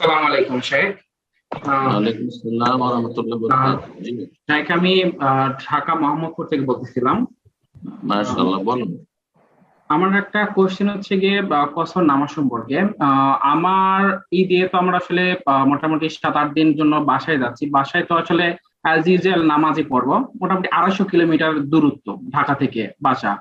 সালাম আলাইকুম শেখ শেখ আমি ঢাকা মোহাম্মদপুর থেকে বলতেছিলাম। বলুন আমার একটা কোশ্চেন হচ্ছে গিয়ে কসর নামাজ সম্পর্কে। আহ, আমার ঈদে তো আমরা আসলে মোটামুটি সাত আট দিন জন্য বাসায় যাচ্ছি। বাসায় তো আসলে অ্যাজ ইউজুয়াল নামাজই পড়ব, মোটামুটি আড়াইশো কিলোমিটার দূরত্ব ঢাকা থেকে বাসা।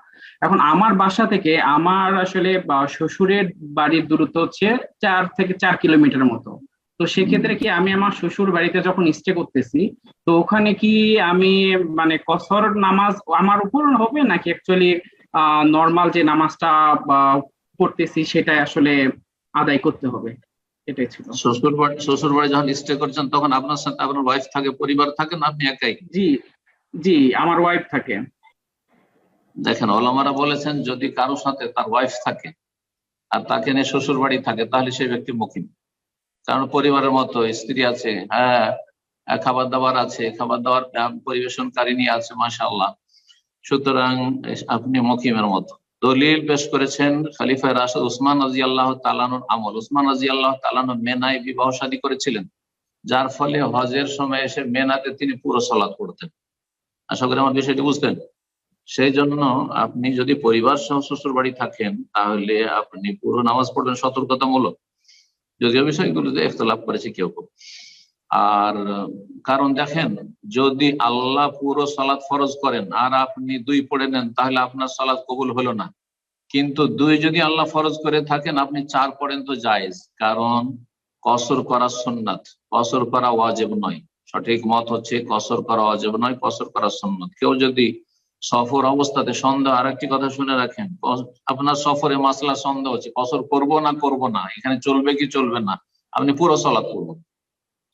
এখন আমার বাসা থেকে আমার আসলে শ্বশুরের বাড়ির দূরত্ব হচ্ছে চার থেকে চার কিলোমিটার মতো। তো সেক্ষেত্রে কি আমি আমার শ্বশুর বাড়িতে যখন স্টে করতেছি, তো ওখানে কি আমি মানে কসর নামাজ আমার উপর হবে? নাকি অ্যাকচুয়ালি নর্মাল যে নামাজটা পড়তেছি সেটাই আসলে আদায় করতে হবে? এটাই ছিল। শ্বশুর বাড়ি শ্বশুর বাড়ি যখন স্টে করছেন তখন আপনার সাথে আপনার ওয়াইফ থাকে পরিবার থাকে না আপনি একাই? জি জি আমার ওয়াইফ থাকে। দেখেন ওলামারা বলেছেন যদি কারোর সাথে তার ওয়াইফ থাকে আর তাকে নিয়ে শ্বশুর বাড়ি থাকে তাহলে সেই ব্যক্তি মুখিম কারণ পরিবারের মতো স্ত্রী আছে হ্যাঁ খাবার দাবার আছে খাবার দাবার আহ, পরিবেশনকারিনী আছে মাশাআল্লাহ। সুতরাং আপনি মকিমের মতো। দলিল পেশ করেছেন খালিফা রাশেদ উসমান রাজি আল্লাহ তালানুর আমল। উসমান রাজি আল্লাহ তালানু মেনায় বিবাহ শাদী করেছিলেন, যার ফলে হজের সময় এসে মেনাতে তিনি পুরো সলাদ করতেন আশা করি আমার বিষয়টি বুঝতেন সেই জন্য আপনি যদি পরিবার সহ শ্বশুর বাড়ি থাকেন, তাহলে আপনি পুরো নামাজ পড়বেন সতর্কতামূলক। যদিও বিষয়গুলোতে একতলাপ করেছে কেউ কেউ। আর কারণ দেখেন, যদি আল্লাহ পুরো সালাদ ফরজ করেন, আর আপনি দুই পড়ে নেন, তাহলে আপনার সালাদ কবুল হলো না। কিন্তু দুই যদি আল্লাহ ফরজ করে থাকেন, আপনি চার পড়েন তো জায়েজ। কারণ কসর করা সুন্নাত, কসর করা ওয়াজেব নয়। সঠিক মত হচ্ছে কসর করা ওয়াজেব নয়, কসর করা সুন্নাত। কেউ যদি সফর অবস্থাতে সন্দেহ আর একটি কথা শুনে রাখেন আপনার সফরে মাসলা সন্দেহ হচ্ছে, কসর করব না করব না, এখানে চলবে কি চলবে না, আপনি পুরো সলাৎ করবেন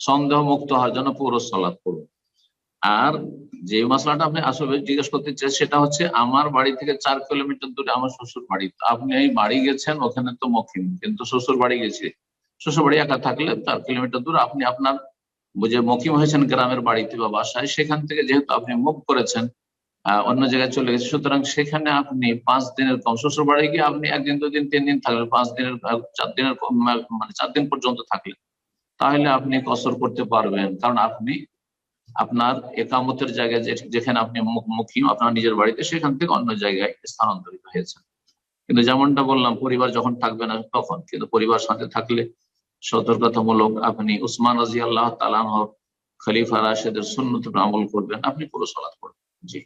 সন্দেহ মুক্ত হওয়ার জন্য পুরো সলাৎ করবেন আর যে মশলাটা আপনি আসলে জিজ্ঞেস করতে চাই, সেটা হচ্ছে আমার বাড়ি থেকে চার কিলোমিটার দূরে আমার শ্বশুর বাড়ি। আপনি এই বাড়ি গেছেন, ওখানে তো মকিম কিন্তু শ্বশুর বাড়ি গেছি। শ্বশুর বাড়ি একা থাকলে চার কিলোমিটার দূরে, আপনি আপনার যে মকিম হয়েছেন গ্রামের বাড়িতে বা বাসায়, সেখান থেকে যেহেতু আপনি মুভ করেছেন অন্য জায়গায় চলে গেছে সুতরাং সেখানে আপনি পাঁচ দিনের কম, শ্বশুর বাড়ি গিয়ে আপনি একদিন, দুদিন, তিন দিন থাকলেন পাঁচ দিনের চার দিনের মানে চার দিন পর্যন্ত থাকলেন তাহলে আপনি কসর করতে পারবেন। কারণ আপনি আপনার একামতের জায়গায় যেখানে আপনি মুখিম আপনার নিজের বাড়িতে, সেখান থেকে অন্য জায়গায় স্থানান্তরিত হয়েছেন। কিন্তু যেমনটা বললাম, পরিবার যখন থাকবে না তখন, কিন্তু পরিবার সাথে থাকলে সতর্কতামূলক আপনি উসমান রাজি আল্লাহ তালান খলিফা রাশেদের সুন্নত আমল করবেন। আপনি পুরো সলাৎ করবেন জি।